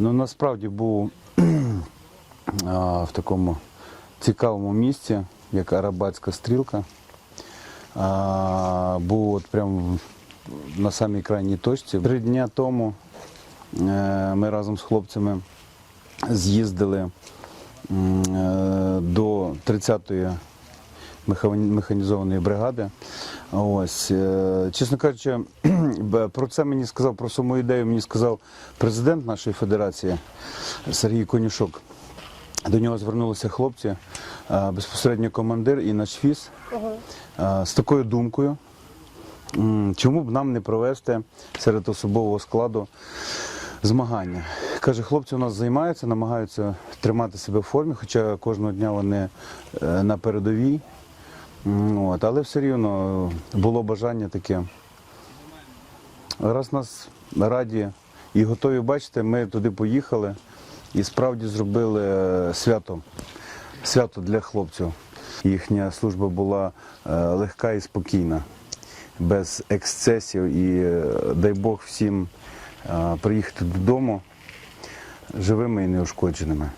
Ну насправді був в такому цікавому місці, як Арабатська стрілка. Був от прямо на самій крайній точці. Три дні тому е, ми разом з хлопцями з'їздили е, до 30-ї механізованої бригади. Ось, е, чесно кажучи, про це мені сказав, про саму ідею мені сказав президент нашої федерації Сергій Конюшок. До нього звернулися хлопці, е, безпосередньо командир і наш фіс е, з такою думкою, чому б нам не провести серед особового складу змагання. Каже, хлопці у нас займаються, намагаються тримати себе в формі, хоча кожного дня вони на передовій. От, але все рівно було бажання таке. Раз нас раді і готові бачити, ми туди поїхали і справді зробили е, свято. Свято для хлопців. Їхня служба була е, легка і спокійна, без ексцесів. І е, дай Бог всім приїхати додому живими і неушкодженими.